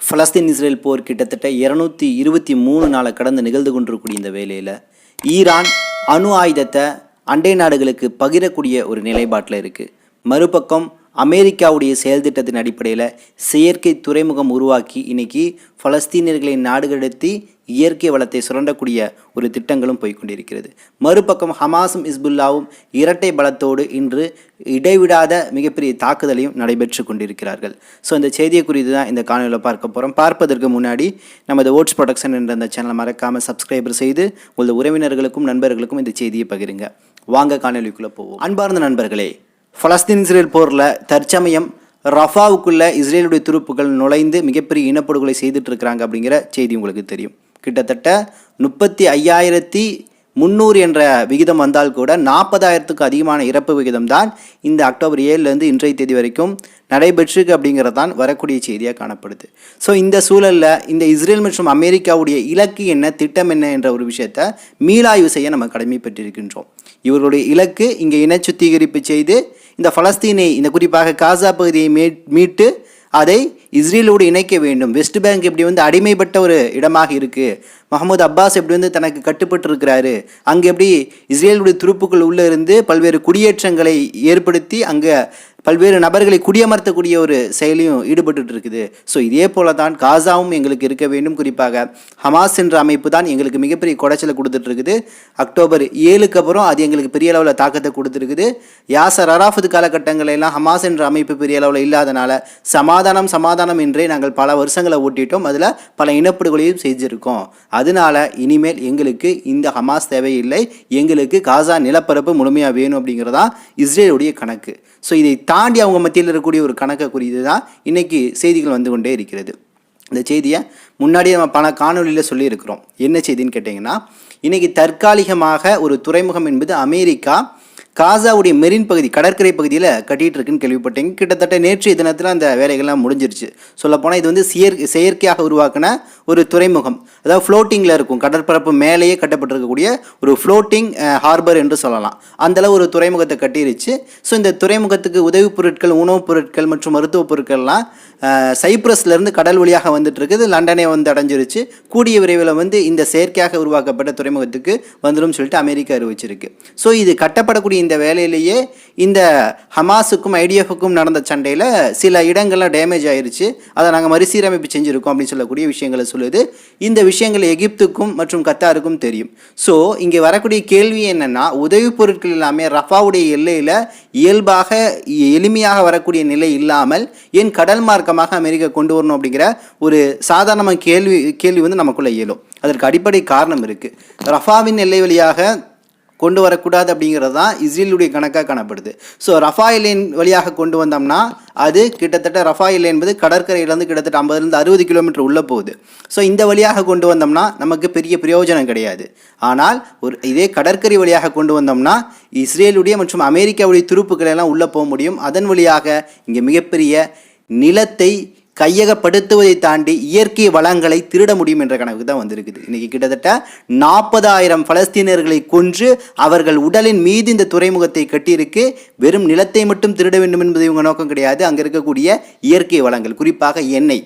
Palestine Israel போர் கிட்டத்தட்ட இருநூத்தி இருபத்தி மூணு நாளை கடந்து நிகழ்ந்து கொண்டிருக்கூடிய இந்த வேலையில் ஈரான் அணு ஆயுதத்தை அண்டை நாடுகளுக்கு பகிரக்கூடிய ஒரு நிலைப்பாட்டில் இருக்குது மறுபக்கம் அமெரிக்காவுடைய செயல்திட்டத்தின் அடிப்படையில் செயற்கை துறைமுகம் உருவாக்கி இன்னைக்கு பலஸ்தீனியர்களின் நாடுகடத்தி இயற்கை வளத்தை சுரண்டக்கூடிய ஒரு திட்டங்களும் போய்க்கொண்டிருக்கிறது. மறுபக்கம் ஹமாஸும் இஸ்புல்லாவும் இரட்டை பலத்தோடு இன்று இடைவிடாத மிகப்பெரிய தாக்குதலையும் நடைபெற்று கொண்டிருக்கிறார்கள். ஸோ இந்த செய்தியை குறித்து தான் இந்த காணொலியில் பார்க்க போகிறோம் பார்ப்பதற்கு முன்னாடி நமது ஓட்ஸ் ப்ரொடக்ஷன் என்ற அந்த சேனலை மறக்காமல் சப்ஸ்கிரைபர் செய்து உங்களது உறவினர்களுக்கும் நண்பர்களுக்கும் இந்த செய்தியை பகிருங்க. வாங்க காணொலிக்குள்ளே போவோம். அன்பார்ந்த நண்பர்களே பலஸ்தீன் இஸ்ரேல் போரில் தற்சமயம் ரஃபாவுக்குள்ள இஸ்ரேலுடைய துருப்புகள் நுழைந்து மிகப்பெரிய இனப்படுகொலை செய்துட்டு இருக்கிறாங்க அப்படிங்கிற செய்தி உங்களுக்கு தெரியும். கிட்டத்தட்ட முப்பத்தி ஐயாயிரத்தி முந்நூறு என்ற விகிதம் வந்தால் கூட நாற்பதாயிரத்துக்கு அதிகமான இறப்பு விகிதம் தான் இந்த அக்டோபர் ஏழுலேருந்து இன்றைய தேதி வரைக்கும் நடைபெற்றிருக்கு அப்படிங்கிறது தான் வரக்கூடிய செய்தியாக காணப்படுது. ஸோ இந்த சூழலில் இந்த இஸ்ரேல் மற்றும் அமெரிக்காவுடைய இலக்கு என்ன திட்டம் என்ன என்ற ஒரு விஷயத்தை மீளாய்வு செய்ய நம்ம கடமைப்பட்டிருக்கின்றோம். இவர்களுடைய இலக்கு இங்கே இன சுத்திகரிப்பு செய்து இந்த பலஸ்தீனை இந்த குறிப்பாக காசா பகுதியை மீட்டு அதை இஸ்ரேலோடு இணைக்க வேண்டும். வெஸ்ட் பேங்க் இப்படி வந்து அடிமைப்பட்ட ஒரு இடமாக இருக்குது மஹமூத் அப்பாஸ் எப்படி வந்து தனக்கு கட்டுப்பட்டு இருக்கிறாரு அங்கே எப்படி இஸ்ரேலுடைய துருப்புக்கள் உள்ளே இருந்து பல்வேறு குடியேற்றங்களை ஏற்படுத்தி அங்கே பல்வேறு நபர்களை குடியமர்த்தக்கூடிய ஒரு செயலியும் ஈடுபட்டு இருக்குது ஸோ இதே போல தான் காசாவும் எங்களுக்கு இருக்க வேண்டும். குறிப்பாக ஹமாஸ் என்ற அமைப்பு தான் எங்களுக்கு மிகப்பெரிய குடைச்சலை கொடுத்துட்ருக்குது அக்டோபர் ஏழுக்கு அப்புறம் அது எங்களுக்கு பெரிய அளவில் தாக்கத்தை கொடுத்துருக்குது யாசர் அராஃபத் காலகட்டங்களெல்லாம் ஹமாஸ் என்ற அமைப்பு பெரிய அளவில் இல்லாதனால சமாதானம் சமாதானம் என்றே நாங்கள் பல வருஷங்களை ஓட்டிட்டோம். அதில் பல இனப்படுகொலையும் செஞ்சுருக்கோம் அதனால இனிமேல் எங்களுக்கு இந்த ஹமாஸ் தேவையில்லை. எங்களுக்கு காசா நிலப்பரப்பு முழுமையாக வேணும் அப்படிங்கிறதா இஸ்ரேலுடைய கணக்கு. ஸோ இதை தாண்டி அவங்க மத்தியில் இருக்கக்கூடிய ஒரு கணக்கை குறித்து தான் இன்றைக்கி செய்திகள் வந்து கொண்டே இருக்கிறது. இந்த செய்தியை முன்னாடியே நம்ம பல காணொலியில் சொல்லியிருக்கிறோம். என்ன செய்தின்னு கேட்டிங்கன்னா இன்றைக்கி தற்காலிகமாக ஒரு துறைமுகம் என்பது அமெரிக்கா காசாவுடைய மெரின் பகுதி கடற்கரை பகுதியில் கட்டிகிட்டு இருக்குன்னு கேள்விப்பட்டீங்க கிட்டத்தட்ட நேற்றைய தினத்தில் அந்த வேலைகள்லாம் முடிஞ்சிருச்சு. சொல்லப்போனால் இது வந்து செயற் செயற்கையாக உருவாக்கின ஒரு துறைமுகம். அதாவது ஃப்ளோட்டிங்கில் இருக்கும். கடற்பரப்பு மேலேயே கட்டப்பட்டிருக்கக்கூடிய ஒரு ஃப்ளோட்டிங் ஹார்பர் என்று சொல்லலாம். அந்தளவு ஒரு துறைமுகத்தை கட்டிருச்சு. ஸோ இந்த துறைமுகத்துக்கு உதவிப் பொருட்கள் உணவுப் பொருட்கள் மற்றும் மருத்துவப் பொருட்கள்லாம் சைப்ரஸ்லேருந்து கடல் வழியாக வந்துட்டு இருக்குது லண்டனே வந்து அடைஞ்சிருச்சு. கூடிய விரைவில் வந்து இந்த செயற்கையாக உருவாக்கப்பட்ட துறைமுகத்துக்கு வந்துடும் சொல்லிட்டு அமெரிக்கா அறிவிச்சிருக்கு. ஸோ இது கட்டப்படக்கூடிய இந்த வேலையிலேயே இந்த ஹமாஸுக்கும் ஐடிஎஃப்க்கும் நடந்த சண்டையில் சில இடங்கள்லாம் டேமேஜ் ஆயிருச்சு. அதை நாங்கள் மறுசீரமைப்பு செஞ்சுருக்கோம் அப்படின்னு சொல்லக்கூடிய விஷயங்களை சொல்லுது. இந்த விஷயங்கள் எகிப்துக்கும் மற்றும் கத்தாருக்கும் தெரியும். ஸோ இங்கே வரக்கூடிய கேள்வி என்னென்னா உதவி பொருட்கள் எல்லாமே ரஃபாவுடைய எல்லையில் இயல்பாக எளிமையாக வரக்கூடிய நிலை இல்லாமல் ஏன் கடல் மார்க்கமாக அமெரிக்கா கொண்டு வரணும் அப்படிங்கிற ஒரு சாதாரண கேள்வி கேள்வி வந்து நமக்குள்ளே இயலும் அதற்கு அடிப்படை காரணம் இருக்குது ரஃபாவின் எல்லை வழியாக கொண்டு வரக்கூடாது அப்படிங்கிறது தான் இஸ்ரேலுடைய கணக்காக காணப்படுது. ஸோ ரஃபாயில் லைன் வழியாக கொண்டு வந்தோம்னா அது கிட்டத்தட்ட ரஃபாயில் என்பது கடற்கரையிலேருந்து கிட்டத்தட்ட ஐம்பதுலேருந்து அறுபது கிலோமீட்டர் உள்ளே போகுது. ஸோ இந்த வழியாக கொண்டு வந்தோம்னா நமக்கு பெரிய பிரயோஜனம் கிடையாது. ஆனால் ஒரு இதே கடற்கரை வழியாக கொண்டு வந்தோம்னா இஸ்ரேலுடைய மற்றும் அமெரிக்காவுடைய துருப்புக்கள் எல்லாம் உள்ளே போக முடியும். அதன் வழியாக இங்கே மிகப்பெரிய நிலத்தை கையகப்படுத்துவதை தாண்டி இயற்கை வளங்களை திருட முடியும் என்ற கணக்கு தான் வந்திருக்குது. இன்னைக்கு கிட்டத்தட்ட நாற்பதாயிரம் பலஸ்தீனர்களை கொன்று அவர்கள் உடலின் மீது இந்த துறைமுகத்தை கட்டியிருக்கு. வெறும் நிலத்தை மட்டும் திருட வேண்டும் என்பது இவங்க நோக்கம் கிடையாது. அங்கே இருக்கக்கூடிய இயற்கை வளங்கள் குறிப்பாக எண்ணெய்.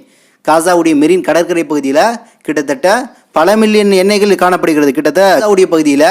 காசாவுடைய மெரின் கடற்கரை பகுதியில் கிட்டத்தட்ட பல மில்லியன் எண்ணெய்கள் காணப்படுகிறது. கிட்டத்தட்ட காசாவுடைய பகுதியில்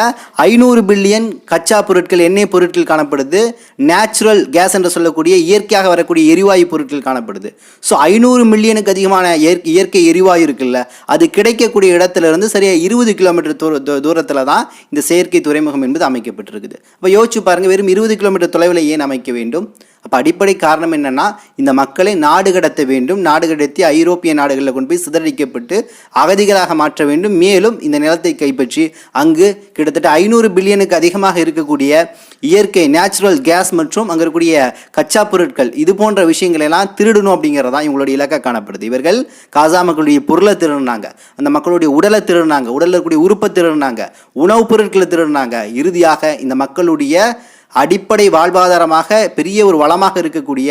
ஐநூறு பில்லியன் கச்சா பொருட்கள் எண்ணெய் பொருட்கள் காணப்படுது. நேச்சுரல் கேஸ் என்று சொல்லக்கூடிய இயற்கையாக வரக்கூடிய எரிவாயு பொருட்கள் காணப்படுது. ஸோ ஐநூறு மில்லியனுக்கு அதிகமான இயற்கை இயற்கை எரிவாயு இருக்குல்ல அது கிடைக்கக்கூடிய இடத்துல இருந்து சரியாக இருபது கிலோமீட்டர் தூர தூரத்தில் தான் இந்த செயற்கை துறைமுகம் என்பது அமைக்கப்பட்டிருக்குது. அப்போ யோசிச்சு பாருங்கள் வெறும் இருபது கிலோமீட்டர் தொலைவில் ஏன் அமைக்க வேண்டும்? அப்போ அடிப்படை காரணம் என்னென்னா இந்த மக்களை நாடு கடத்த வேண்டும் நாடு கடத்தி ஐரோப்பிய நாடுகளில் கொண்டு போய் சிதறடிக்கப்பட்டு அகதிகளாக மாற்ற வேண்டும். மேலும் இந்த நிலத்தை கைப்பற்றி அங்கு கிட்டத்தட்ட ஐநூறு பில்லியனுக்கு அதிகமாக இருக்கக்கூடிய இயற்கை நேச்சுரல் கேஸ் மற்றும் அங்கே இருக்கக்கூடிய கச்சா பொருட்கள் இது போன்ற விஷயங்களை எல்லாம் திருடணும் அப்படிங்கிறது தான் இவங்களுடைய இலக்கை காணப்படுது. இவர்கள் காசா மக்களுடைய பொருளை திருடினாங்க அந்த மக்களுடைய உடலை திருடினாங்க உடலில் இருக்கக்கூடிய உறுப்பை திருடினாங்க உணவுப் பொருட்களை திருடினாங்க. இறுதியாக இந்த மக்களுடைய அடிப்படை வாழ்வாதாரமாக பெரிய ஒரு வளமாக இருக்கக்கூடிய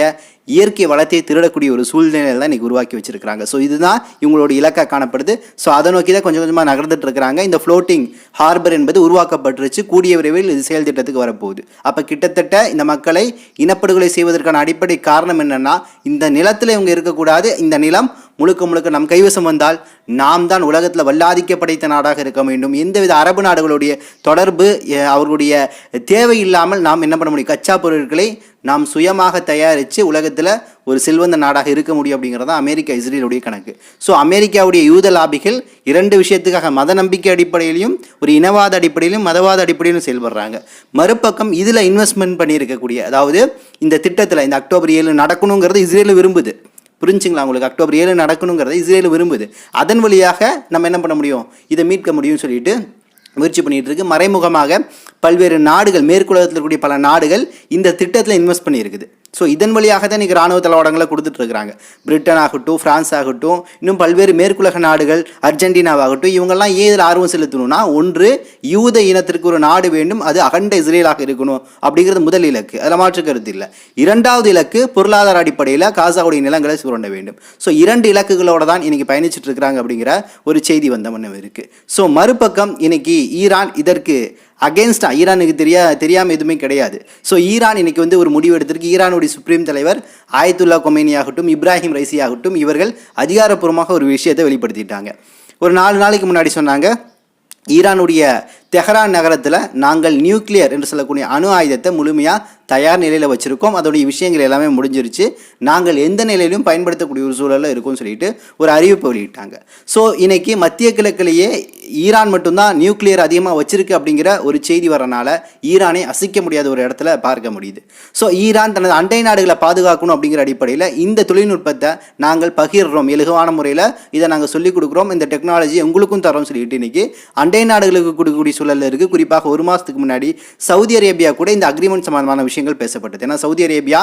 இயற்கை வளத்தை திருடக்கூடிய ஒரு சூழ்நிலையில் தான் இன்றைக்கி உருவாக்கி வச்சிருக்காங்க ஸோ இதுதான் இவங்களோட இலக்கா காணப்படுது. ஸோ அதை நோக்கி தான் கொஞ்சம் கொஞ்சமாக நகர்ந்துட்டு இருக்கிறாங்க. இந்த ஃப்ளோட்டிங் ஹார்பர் என்பது உருவாக்கப்பட்டுருச்சு. கூடிய விரைவில் இது செயல் திட்டத்துக்கு வரப்போகுது. அப்போ கிட்டத்தட்ட இந்த மக்களை இனப்படுகொலை செய்வதற்கான அடிப்படை காரணம் என்னென்னா இந்த நிலத்தில் இவங்க இருக்கக்கூடாது. இந்த நிலம் முழுக்க முழுக்க நம் கைவசம் வந்தால் நாம் தான் உலகத்தில் வல்லாதிக்க படைத்த நாடாக இருக்க வேண்டும். எந்தவித அரபு நாடுகளுடைய தொடர்பு அவர்களுடைய தேவை இல்லாமல் நாம் என்ன பண்ண முடியும்? கச்சா பொருட்களை நாம் சுயமாக தயாரித்து உலகத்தில் ஒரு செல்வந்த நாடாக இருக்க முடியும் அப்படிங்கிறது தான் அமெரிக்கா இஸ்ரேலுடைய கணக்கு. ஸோ அமெரிக்காவுடைய யூத லாபிகள் இரண்டு விஷயத்துக்காக மத நம்பிக்கை அடிப்படையிலையும் ஒரு இனவாத அடிப்படையிலும் மதவாத அடிப்படையிலும் செயல்படுறாங்க. மறுபக்கம் இதில் இன்வெஸ்ட்மெண்ட் பண்ணியிருக்கக்கூடிய அதாவது இந்த திட்டத்தில் இந்த அக்டோபர் ஏழு நடக்கணுங்கிறது இஸ்ரேல் விரும்புது. புரிஞ்சுங்களா உங்களுக்கு? அக்டோபர் ஏழு நடக்கணுங்கிறத இஸ்ரேல் விரும்புது. அதன் வழியாக நம்ம என்ன பண்ண முடியும்? இதை மீட்க முடியும்னு சொல்லிட்டு முயற்சி பண்ணிகிட்டு இருக்கு. மறைமுகமாக பல்வேறு நாடுகள் மேற்குலகத்தில் இருக்கக்கூடிய பல நாடுகள் இந்த திட்டத்தில் இன்வெஸ்ட் பண்ணியிருக்குது. ஸோ இதன் வழியாக தான் இன்றைக்கி ராணுவ தளவாடங்களை கொடுத்துட்ருக்குறாங்க. பிரிட்டன் ஆகட்டும் ஃப்ரான்ஸ் ஆகட்டும் இன்னும் பல்வேறு மேற்குலக நாடுகள் அர்ஜென்டினாவாகட்டும் இவங்கெல்லாம் ஏன் இதில் ஆர்வம் செலுத்தணும்னா ஒன்று யூத இனத்திற்கு ஒரு நாடு வேண்டும் அது அகண்ட இஸ்ரேலாக இருக்கணும் அப்படிங்கிறது முதல் இலக்கு அதில் மாற்று கருத்து இல்லை. இரண்டாவது இலக்கு பொருளாதார அடிப்படையில் காசாவுடைய நிலங்களை சுரண்ட வேண்டும். ஸோ இரண்டு இலக்குகளோட தான் இன்றைக்கி பயணிச்சுட்டு இருக்கிறாங்க அப்படிங்கிற ஒரு செய்தி வந்த மன்னம் இருக்குது ஸோ மறுபக்கம் இன்னைக்கு ஈரான் இதற்கு அகேன்ஸ்டாக ஈரானுக்கு தெரியா தெரியாமல் எதுவுமே கிடையாது. ஸோ ஈரான் இன்னைக்கு வந்து ஒரு முடிவு எடுத்திருக்கு. ஈரானுடைய சுப்ரீம் தலைவர் ஆயத்துல்லா கொமேனி ஆகட்டும் இப்ராஹிம் ரைசி ஆகட்டும் இவர்கள் அதிகாரப்பூர்வமாக ஒரு விஷயத்தை வெளிப்படுத்திட்டாங்க. ஒரு நாலு நாளைக்கு முன்னாடி சொன்னாங்க ஈரானுடைய தெஹரான் நகரத்தில் நாங்கள் நியூக்ளியர் என்று சொல்லக்கூடிய அணு ஆயுதத்தை முழுமையாக தயார் நிலையில் வச்சுருக்கோம். அதோடைய விஷயங்கள் எல்லாமே முடிஞ்சிருச்சு. நாங்கள் எந்த நிலையிலும் பயன்படுத்தக்கூடிய ஒரு சூழலில் இருக்கும்னு சொல்லிட்டு ஒரு அறிவிப்பு வெளியிட்டாங்க. ஸோ இன்றைக்கி மத்திய கிழக்கிலேயே ஈரான் மட்டும்தான் நியூக்ளியர் அதிகமாக வச்சிருக்கு அப்படிங்கிற ஒரு செய்தி வரனால ஈரானை அசைக்க முடியாத ஒரு இடத்துல பார்க்க முடியுது. ஸோ ஈரான் தனது அண்டை நாடுகளை பாதுகாக்கணும் அப்படிங்கிற அடிப்படையில் இந்த தொழில்நுட்பத்தை நாங்கள் பகிர்றோம். இலகுவான முறையில் இதை நாங்கள் சொல்லிக் கொடுக்குறோம். இந்த டெக்னாலஜி உங்களுக்கும் தரோம் சொல்லிட்டு இன்னைக்கு அண்டை நாடுகளுக்கு கொடுக்கக்கூடிய சூழலில் இருக்குது குறிப்பாக ஒரு மாதத்துக்கு முன்னாடி சவுதி அரேபியா கூட இந்த அக்ரிமெண்ட் சம்பந்தமான விஷயங்கள் பேசப்பட்டது. ஏன்னா சவுதி அரேபியா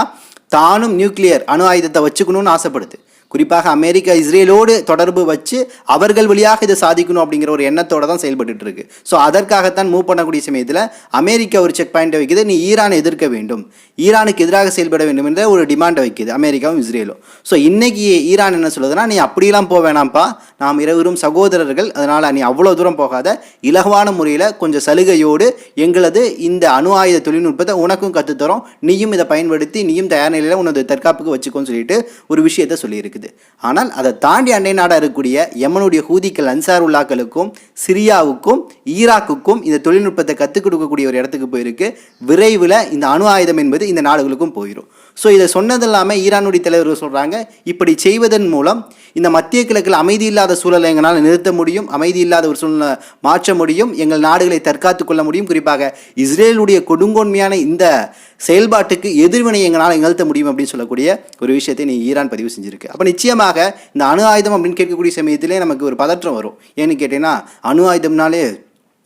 தானும் நியூக்ளியர் அணு ஆயுதத்தை வச்சுக்கணும்னு ஆசைப்படுது. குறிப்பாக அமெரிக்கா இஸ்ரேலோடு தொடர்பு வச்சு அவர்கள் வழியாக இதை சாதிக்கணும் அப்படிங்கிற ஒரு எண்ணத்தோடு தான் செயல்பட்டு இருக்கு. ஸோ அதற்காகத்தான் மூவ் பண்ணக்கூடிய சமயத்தில் அமெரிக்கா ஒரு செக் பாயிண்ட்டை வைக்குது. நீ ஈரானை எதிர்க்க வேண்டும். ஈரானுக்கு எதிராக செயல்பட வேண்டும் என்ற ஒரு டிமாண்டை வைக்குது அமெரிக்காவும் இஸ்ரேலும். ஸோ இன்னைக்கு ஈரான் என்ன சொல்லுதுன்னா நீ அப்படிலாம் போக வேணாம்ப்பா. நாம் இருவரும் சகோதரர்கள். அதனால் நீ அவ்வளோ தூரம் போகாத. இலகுவான முறையில் கொஞ்சம் சலுகையோடு எங்களது இந்த அணு ஆயுத தொழில்நுட்பத்தை உனக்கும் கற்றுத்தரோம் நீயும் இதை பயன்படுத்தி நீயும் தயார் நிலையில் உனது தற்காப்புக்கு வச்சுக்கோன்னு சொல்லிட்டு ஒரு விஷயத்தை இருக்குது. ஆனால் அதை தாண்டி அண்டை நாடாக இருக்கக்கூடிய யமனுடைய ஹூதிக்கள் அன்சார் உல்லாக்களுக்கும் சிரியாவுக்கும் ஈராக்குக்கும் இந்த தொழில்நுட்பத்தை கற்றுக் கொடுக்கக்கூடிய ஒரு இடத்துக்கு போயிருக்கு. விரைவில் இந்த அணு ஆயுதம் என்பது இந்த நாடுகளுக்கும் போயிடும் ஸோ இதை சொன்னது இல்லாமல் ஈரானுடைய தலைவர்கள் சொல்கிறாங்க இப்படி செய்வதன் மூலம் இந்த மத்திய கிழக்கில் அமைதி இல்லாத சூழலை எங்களால் நிறுத்த முடியும் அமைதி இல்லாத ஒரு சூழ்நிலை மாற்ற முடியும் எங்கள் நாடுகளை தற்காத்து கொள்ள முடியும். குறிப்பாக இஸ்ரேலுடைய கொடுங்கோன்மையான இந்த செயல்பாட்டுக்கு எதிர்வினை எங்களால் நிகழ்த்த முடியும் அப்படின்னு சொல்லக்கூடிய ஒரு விஷயத்தை நீ ஈரான் பதிவு செஞ்சிருக்கு. அப்போ நிச்சயமாக இந்த அணு ஆயுதம் அப்படின்னு கேட்கக்கூடிய சமயத்திலே நமக்கு ஒரு பதற்றம் வரும். ஏன்னு கேட்டீங்கன்னா அணு ஆயுதம்னாலே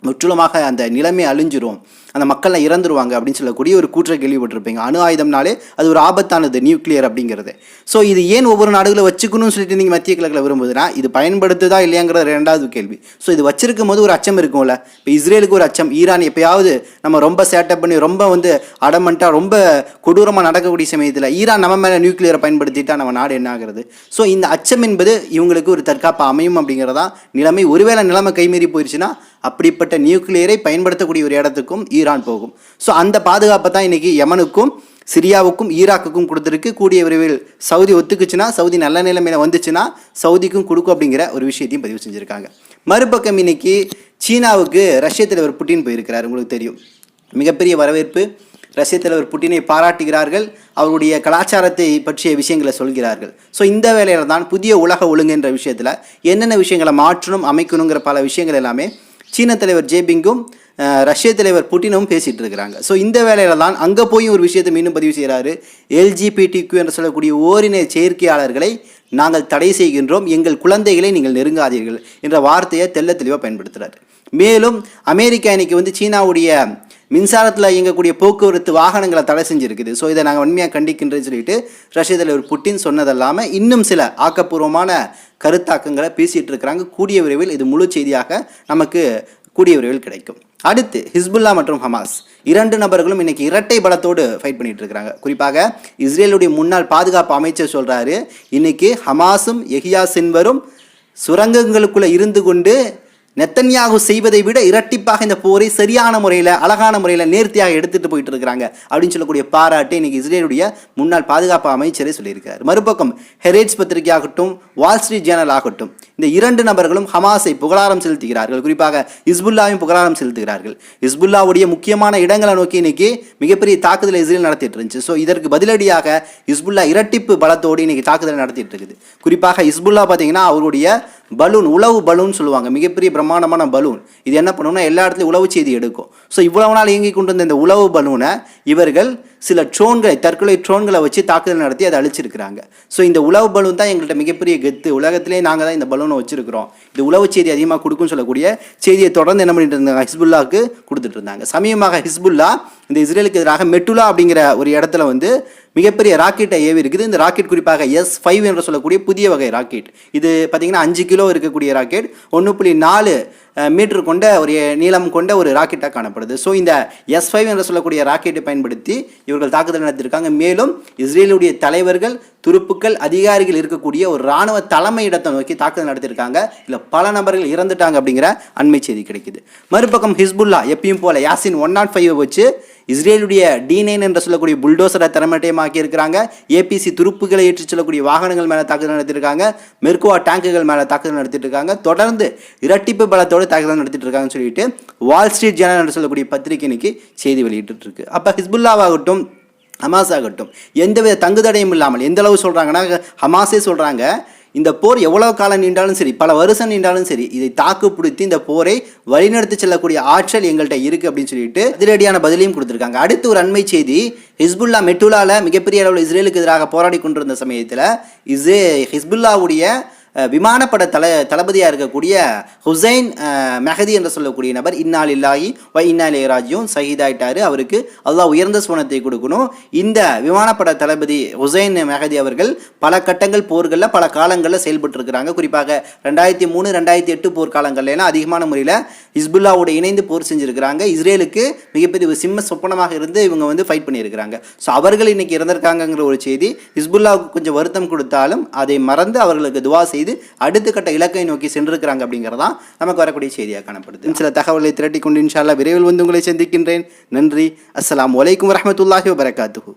முற்றிலுமாக அந்த நிலைமை அழிஞ்சிரும். அந்த மக்கள்லாம் இறந்துருவாங்க அப்படின்னு சொல்லக்கூடிய ஒரு கூற்றை கேள்விப்பட்டிருப்பீங்க. அணு ஆயுதம்னாலே அது ஒரு ஆபத்தானது நியூக்ளியர் அப்படிங்கிறது. ஸோ இது ஏன் ஒவ்வொரு நாடுகளை வச்சுக்கணும்னு சொல்லிட்டு நீங்கள் மத்திய கிழக்கில் விரும்புதுன்னா இது பயன்படுத்துதா இல்லையாங்கிற ரெண்டாவது கேள்வி. ஸோ இது வச்சிருக்கும் போது ஒரு அச்சம் இருக்கும்ல. இப்போ இஸ்ரேலுக்கு ஒரு அச்சம் ஈரான் எப்பயாவது நம்ம ரொம்ப சேட்டப் பண்ணி ரொம்ப வந்து அடமெண்ட்டாக ரொம்ப கொடூரமாக நடக்கக்கூடிய சமயத்தில் ஈரான் நம்ம மேலே நியூக்ளியரை பயன்படுத்திட்டா நம்ம நாடு என்ன ஆகிறது? ஸோ இந்த அச்சம் என்பது இவங்களுக்கு ஒரு தற்காப்பு அமையும் அப்படிங்கிறதா நிலைமை. ஒருவேளை நிலைமை கைமீறி போயிடுச்சுன்னா அப்படிப்பட்ட நியூக்ளியரை பயன்படுத்தக்கூடிய ஒரு இடத்துக்கும் ஈரான் போகும். ஸோ அந்த பாதுகாப்பை தான் இன்றைக்கி யமனுக்கும் சிரியாவுக்கும் ஈராக்குக்கும் கொடுத்துருக்கு. கூடிய விரைவில் சவுதி ஒத்துக்குச்சுன்னா சவுதி நல்ல நிலைமையில வந்துச்சுன்னா சவுதிக்கும் கொடுக்கும் அப்படிங்கிற ஒரு விஷயத்தையும் பதிவு செஞ்சுருக்காங்க. மறுபக்கம் இன்னைக்கு சீனாவுக்கு ரஷ்ய தலைவர் புட்டின் போயிருக்கிறார் உங்களுக்கு தெரியும். மிகப்பெரிய வரவேற்பு. ரஷ்ய தலைவர் புட்டினை பாராட்டுகிறார்கள். அவருடைய கலாச்சாரத்தை பற்றிய விஷயங்களை சொல்கிறார்கள். ஸோ இந்த வேலையில் தான் புதிய உலக ஒழுங்கு என்ற விஷயத்தில் என்னென்ன விஷயங்களை மாற்றணும் அமைக்கணுங்கிற பல விஷயங்கள் எல்லாமே சீன தலைவர் ஜேபிங்கும் ரஷ்ய தலைவர் புட்டினும் பேசிகிட்டு இருக்கிறாங்க ஸோ இந்த வேலையில தான் அங்கே போய் ஒரு விஷயத்தை மீண்டும் பதிவு செய்கிறாரு எல்ஜிபிடி கியூ என்று சொல்லக்கூடிய ஓரின செயற்கையாளர்களை நாங்கள் தடை செய்கின்றோம். எங்கள் குழந்தைகளை நீங்கள் நெருங்காதீர்கள் என்ற வார்த்தையை தெள்ள தெளிவாக பயன்படுத்துகிறார் மேலும் அமெரிக்கா இன்னைக்கு வந்து சீனாவுடைய மின்சாரத்தில் இயங்கக்கூடிய போக்குவரத்து வாகனங்களை தடை செஞ்சுருக்குது. ஸோ இதை நாங்கள் உண்மையாக கண்டிக்கின்றேன்னு சொல்லிட்டு ரஷ்ய தலைவர் புட்டின் சொன்னதல்லாமல் இன்னும் சில ஆக்கப்பூர்வமான கருத்தாக்கங்களை பேசிகிட்டு இருக்கிறாங்க கூடிய விரைவில் இது முழு செய்தியாக நமக்கு கூடிய விரைவில் கிடைக்கும். அடுத்து ஹிஸ்புல்லா மற்றும் ஹமாஸ். இரண்டு நபர்களும் இன்னைக்கு இரட்டை பலத்தோடு ஃபைட் பண்ணிட்டு இருக்கிறாங்க குறிப்பாக இஸ்ரேலுடைய முன்னாள் பாதுகாப்பு அமைச்சர் சொல்றாரு இன்னைக்கு ஹமாஸும் எஹியா சின்வரும் சுரங்கங்களுக்குள்ள இருந்து கொண்டு நெத்தன்யாகு செய்வதை விட இரட்டிப்பாக இந்த போரை சரியான முறையில் அழகான முறையில் நேர்த்தியாக எடுத்துகிட்டு போயிட்டு இருக்கிறாங்க அப்படின்னு சொல்லக்கூடிய பாராட்டு இன்னைக்கு இஸ்ரேலுடைய முன்னாள் பாதுகாப்பு அமைச்சரே சொல்லியிருக்காரு. மறுபக்கம் ஹெரேட்ஸ் பத்திரிகை ஆகட்டும் வால் ஸ்ட்ரீட் ஜேர்னல் ஆகட்டும் இந்த இரண்டு நபர்களும் ஹமாஸை புகழாரம் செலுத்துகிறார்கள். குறிப்பாக இஸ்புல்லாவையும் புகழாரம் செலுத்துகிறார்கள். இஸ்புல்லாவுடைய முக்கியமான இடங்களை நோக்கி இன்னைக்கு மிகப்பெரிய தாக்குதலை இஸ்ரேல் நடத்திட்டு இருந்துச்சு. ஸோ இதற்கு பதிலடியாக இஸ்புல்லா இரட்டிப்பு பலத்தோடு இன்னைக்கு தாக்குதலை நடத்திட்டு இருக்குது. குறிப்பாக இஸ்புல்லா பார்த்தீங்கன்னா அவருடைய பலூன் உளவு பலூன் சொல்லுவாங்க. மிகப்பெரிய பிரம்மாண்டமான பலூன். இது என்ன பண்ணும்னா எல்லா இடத்துலையும் உளவு செய்தி எடுக்கும். ஸோ இவ்வளவு நாள் இயங்கி கொண்டு வந்த இந்த உளவு பலூனை இவர்கள் சில ட்ரோன்களை தற்கொலை ட்ரோன்களை வச்சு தாக்குதல் நடத்தி அதை அழிச்சிருக்கிறாங்க. ஸோ இந்த உளவு பலூன் தான் எங்கள்கிட்ட மிகப்பெரிய கெத்து. உலகத்திலே நாங்கள் தான் இந்த பலூனை வச்சிருக்கிறோம். இது உளவு செய்தி அதிகமாக கொடுக்கும்னு சொல்லக்கூடிய செய்தியை தொடர்ந்து என்ன பண்ணிட்டு இருந்தாங்க? ஹிஸ்புல்லாவுக்கு கொடுத்துட்டு இருந்தாங்க. சமயமாக ஹிஸ்புல்லா இந்த இஸ்ரேலுக்கு எதிராக மெட்டுலா அப்படிங்கிற ஒரு இடத்துல வந்து மிகப்பெரிய ராக்கெட்டை ஏவி இருக்குது இந்த ராக்கெட் குறிப்பாக எஸ் ஃபைவ் என்று சொல்லக்கூடிய புதிய வகை ராக்கெட் இது பார்த்தீங்கன்னா அஞ்சு கிலோ இருக்கக்கூடிய ராக்கெட் ஒன்று புள்ளி நாலு மீட்டர் கொண்ட ஒரு நீளம் கொண்ட ஒரு ராக்கெட்டாக காணப்படுது. ஸோ இந்த எஸ் ஃபைவ் என்று சொல்லக்கூடிய ராக்கெட்டை பயன்படுத்தி இவர்கள் தாக்குதல் நடத்தியிருக்காங்க. மேலும் இஸ்ரேலுடைய தலைவர்கள் துருப்புக்கள் அதிகாரிகள் இருக்கக்கூடிய ஒரு இராணுவ தலைமையிடத்தை நோக்கி தாக்குதல் நடத்தியிருக்காங்க. இல்லை பல நபர்கள் இறந்துட்டாங்க அப்படிங்கிற அண்மை செய்தி கிடைக்குது. மறுபக்கம் ஹிஸ்புல்லா எப்பயும் போல யாசின் ஒன் நாட் ஃபைவ் வச்சு இஸ்ரேலுடைய டி நைன் என்று சொல்லக்கூடிய புல்டோசரை திறமட்டயமாக்கி இருக்கிறாங்க ஏபிசி துருப்புகளை ஏற்றிச் செல்லக்கூடிய வாகனங்கள் மேலே தாக்குதல் நடத்திருக்காங்க மெர்குவா டேங்குகள் மேலே தாக்குதல் நடத்திட்டு இருக்காங்க தொடர்ந்து இரட்டிப்பு பலத்தோடு தாக்குதல் நடத்திட்டு இருக்காங்கன்னு சொல்லிட்டு வால் ஸ்ட்ரீட் ஜேர்னல் என்று சொல்லக்கூடிய பத்திரிகை இன்னைக்கு செய்தி வெளியிட்டு இருக்கு அப்போ ஹிஸ்புல்லாவாகட்டும் ஹமாஸ் ஆகட்டும் எந்தவித தங்குதடையும் இல்லாமல் எந்த அளவு சொல்கிறாங்கன்னா ஹமாஸே சொல்கிறாங்க இந்த போர் எவ்வளவு காலம் நீண்டாலும் சரி பல வருஷம் நீண்டாலும் சரி இதை தாக்குப்பிடித்து இந்த போரை வழிநடத்தி செல்லக்கூடிய ஆற்றல் எங்கள்கிட்ட இருக்கு அப்படின்னு சொல்லிட்டு அதிரடியான பதிலையும் கொடுத்துருக்காங்க. அடுத்து ஒரு அண்மை செய்தி ஹிஸ்புல்லா மெட்டுலால மிகப்பெரிய அளவில் இஸ்ரேலுக்கு எதிராக போராடி கொண்டிருந்த சமயத்தில் இஸ்ரே ஹிஸ்புல்லாவுடைய விமானப்பட தல தளபதியாக இருக்கக்கூடிய ஹுசைன் மெஹதி என்று சொல்லக்கூடிய நபர் இன்னால் இல்லாகி வ இன்னால் ராஜ்யம் சகிதாயிட்டார். அவருக்கு அல்லாஹ் உயர்ந்த சுவனத்தை கொடுக்கணும். இந்த விமானப்பட தளபதி ஹுசைன் மெஹதி அவர்கள் பல கட்டங்கள் போர்களில் பல காலங்களில் செயல்பட்டு இருக்கிறாங்க குறிப்பாக ரெண்டாயிரத்தி மூணு ரெண்டாயிரத்தி எட்டு போர்க்காலங்கள்ல எல்லாம் அதிகமான முறையில் ஹிஸ்புல்லாவோட இணைந்து போர் செஞ்சுருக்கிறாங்க. இஸ்ரேலுக்கு மிகப்பெரிய சிம்ம சொப்பனமாக இருந்து இவங்க வந்து ஃபைட் பண்ணியிருக்கிறாங்க. ஸோ அவர்கள் இன்னைக்கு இறந்திருக்காங்கங்கிற ஒரு செய்தி ஹிஸ்புல்லாவுக்கு கொஞ்சம் வருத்தம் கொடுத்தாலும் அதை மறந்து அவர்களுக்கு துவா செய்து அடுத்த கட்ட இலக்கை நோக்கி சென்றிருக்கிறாங்க அப்படிங்கிறதான் நமக்கு வரக்கூடிய செய்தியாக காணப்படுது. சில தகவலை திரட்டி கொண்டு இன்ஷால்லா விரைவில் வந்து உங்களை சந்திக்கின்றேன். நன்றி. அஸ்லாம் அலைக்கும் வரமத்துல்லாஹி வபரகாத்துஹு.